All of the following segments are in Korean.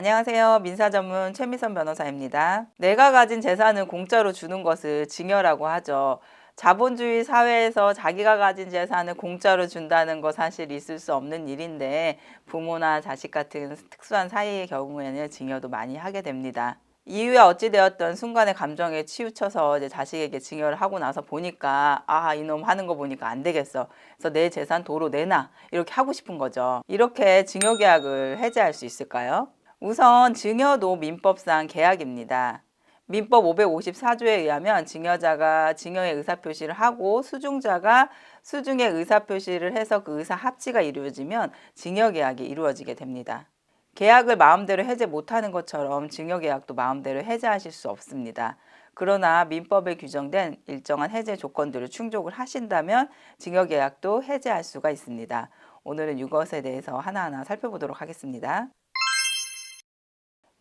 안녕하세요. 민사 전문 최미선 변호사입니다. 내가 가진 재산을 공짜로 주는 것을 증여라고 하죠. 자본주의 사회에서 자기가 가진 재산을 공짜로 준다는 거 사실 있을 수 없는 일인데 부모나 자식 같은 특수한 사이의 경우에는 증여도 많이 하게 됩니다. 이유야 어찌되었던 순간의 감정에 치우쳐서 이제 자식에게 증여를 하고 나서 보니까 아 이놈 하는 거 보니까 안 되겠어. 그래서 내 재산 도로 내놔 이렇게 하고 싶은 거죠. 이렇게 증여 계약을 해제할 수 있을까요? 우선 증여도 민법상 계약입니다. 민법 554조에 의하면 증여자가 증여의 의사표시를 하고 수중자가 수중의 의사표시를 해서 그 의사 합치가 이루어지면 증여계약이 이루어지게 됩니다. 계약을 마음대로 해제 못하는 것처럼 증여계약도 마음대로 해제하실 수 없습니다. 그러나 민법에 규정된 일정한 해제 조건들을 충족을 하신다면 증여계약도 해제할 수가 있습니다. 오늘은 이것에 대해서 하나하나 살펴보도록 하겠습니다.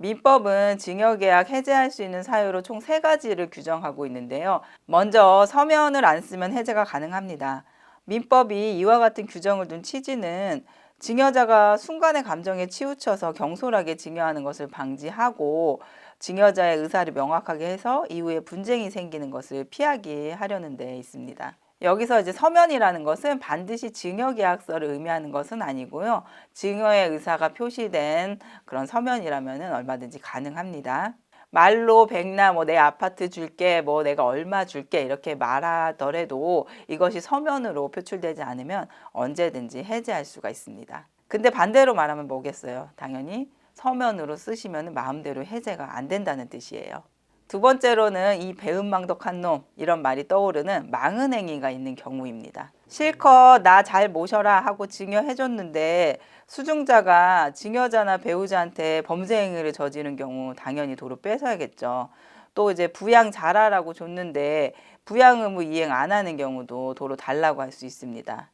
민법은 증여계약 해제할 수 있는 사유로 총 세 가지를 규정하고 있는데요. 먼저 서면을 안 쓰면 해제가 가능합니다. 민법이 이와 같은 규정을 둔 취지는 증여자가 순간의 감정에 치우쳐서 경솔하게 증여하는 것을 방지하고 증여자의 의사를 명확하게 해서 이후에 분쟁이 생기는 것을 피하게 하려는 데 있습니다. 여기서 이제 서면이라는 것은 반드시 증여계약서를 의미하는 것은 아니고요. 증여의 의사가 표시된 그런 서면이라면 얼마든지 가능합니다. 말로 백나 뭐 내 아파트 줄게 뭐 내가 얼마 줄게 이렇게 말하더라도 이것이 서면으로 표출되지 않으면 언제든지 해제할 수가 있습니다. 근데 반대로 말하면 뭐겠어요? 당연히 서면으로 쓰시면 마음대로 해제가 안 된다는 뜻이에요. 두 번째로는 이 배은망덕한 놈 이런 말이 떠오르는 망은 행위가 있는 경우입니다. 실컷 나 잘 모셔라 하고 증여해줬는데 수중자가 증여자나 배우자한테 범죄 행위를 저지른 경우 당연히 도로 뺏어야겠죠. 또 이제 부양 잘하라고 줬는데 부양 의무 이행 안 하는 경우도 도로 달라고 할 수 있습니다.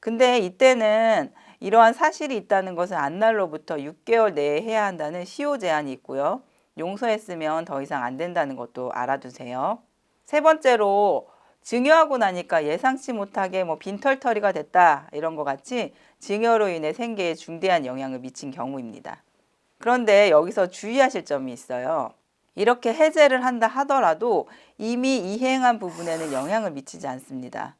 근데 이때는 이러한 사실이 있다는 것을 안날로부터 6개월 내에 해야 한다는 시효 제한이 있고요. 용서했으면 더 이상 안 된다는 것도 알아두세요. 세 번째로 증여하고 나니까 예상치 못하게 뭐 빈털터리가 됐다 이런 것 같이 증여로 인해 생계에 중대한 영향을 미친 경우입니다. 그런데 여기서 주의하실 점이 있어요. 이렇게 해제를 한다 하더라도 이미 이행한 부분에는 영향을 미치지 않습니다.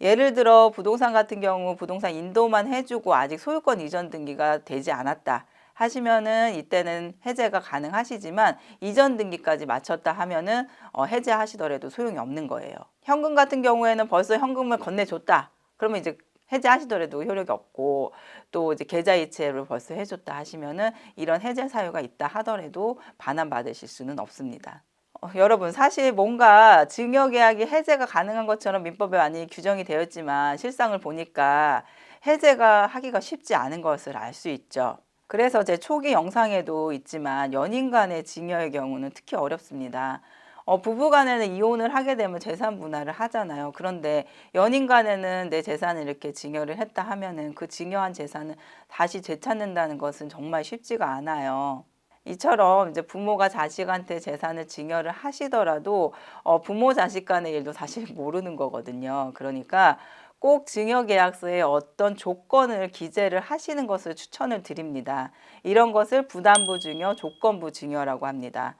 예를 들어 부동산 같은 경우 부동산 인도만 해주고 아직 소유권 이전 등기가 되지 않았다. 하시면은 이때는 해제가 가능하시지만 이전 등기까지 마쳤다 하면은 어, 해제하시더라도 소용이 없는 거예요. 현금 같은 경우에는 벌써 현금을 건네줬다. 그러면 이제 해제하시더라도 효력이 없고 또 이제 계좌 이체를 벌써 해줬다 하시면은 이런 해제 사유가 있다 하더라도 반환 받으실 수는 없습니다. 어, 여러분 사실 뭔가 증여계약이 해제가 가능한 것처럼 민법에 많이 규정이 되었지만 실상을 보니까 해제가 하기가 쉽지 않은 것을 알 수 있죠. 그래서 제 초기 영상에도 있지만 연인 간의 증여의 경우는 특히 어렵습니다. 어, 부부 간에는 이혼을 하게 되면 재산 분할을 하잖아요. 그런데 연인 간에는 내 재산을 이렇게 증여를 했다 하면은 그 증여한 재산을 다시 되찾는다는 것은 정말 쉽지가 않아요. 이처럼 이제 부모가 자식한테 재산을 증여를 하시더라도 어, 부모 자식 간의 일도 사실 모르는 거거든요. 그러니까 꼭 증여계약서에 어떤 조건을 기재를 하시는 것을 추천을 드립니다. 이런 것을 부담부 증여, 조건부 증여라고 합니다.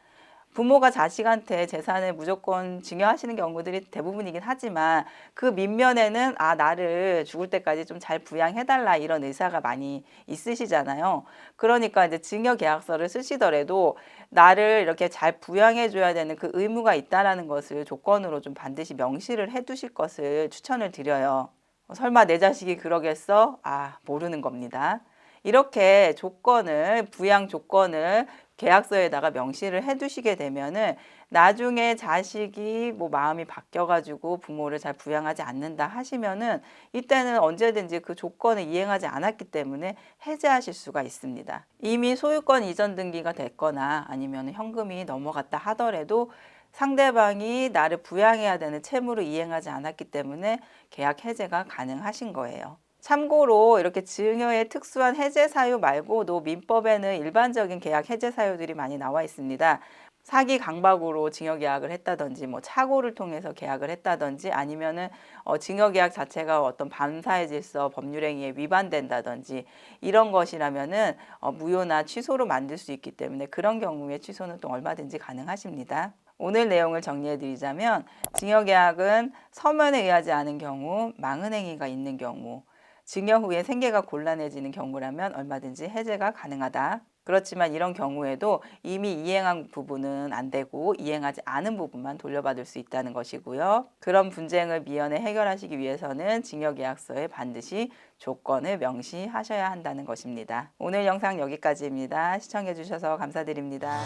부모가 자식한테 재산을 무조건 증여하시는 경우들이 대부분이긴 하지만 그 밑면에는 아 나를 죽을 때까지 좀 잘 부양해달라 이런 의사가 많이 있으시잖아요. 그러니까 이제 증여 계약서를 쓰시더라도 나를 이렇게 잘 부양해줘야 되는 그 의무가 있다라는 것을 조건으로 좀 반드시 명시를 해두실 것을 추천을 드려요. 어, 설마 내 자식이 그러겠어? 아 모르는 겁니다. 이렇게 조건을 부양 조건을 계약서에다가 명시를 해두시게 되면은 나중에 자식이 뭐 마음이 바뀌어가지고 부모를 잘 부양하지 않는다 하시면은 이때는 언제든지 그 조건을 이행하지 않았기 때문에 해제하실 수가 있습니다. 이미 소유권 이전 등기가 됐거나 아니면 현금이 넘어갔다 하더라도 상대방이 나를 부양해야 되는 채무를 이행하지 않았기 때문에 계약 해제가 가능하신 거예요. 참고로 이렇게 증여의 특수한 해제 사유 말고도 민법에는 일반적인 계약 해제 사유들이 많이 나와 있습니다. 사기 강박으로 징역 계약을 했다든지 뭐 착오를 통해서 계약을 했다든지 아니면은 어, 징역 계약 자체가 어떤 반사회 질서 법률 행위에 위반된다든지 이런 것이라면은 어, 무효나 취소로 만들 수 있기 때문에 그런 경우에 취소는 또 얼마든지 가능하십니다. 오늘 내용을 정리해 드리자면 징역 계약은 서면에 의하지 않은 경우, 망은 행위가 있는 경우, 증여 후에 생계가 곤란해지는 경우라면 얼마든지 해제가 가능하다. 그렇지만 이런 경우에도 이미 이행한 부분은 안 되고 이행하지 않은 부분만 돌려받을 수 있다는 것이고요. 그런 분쟁을 미연에 해결하시기 위해서는 징역계약서에 반드시 조건을 명시하셔야 한다는 것입니다. 오늘 영상 여기까지입니다. 시청해 주셔서 감사드립니다.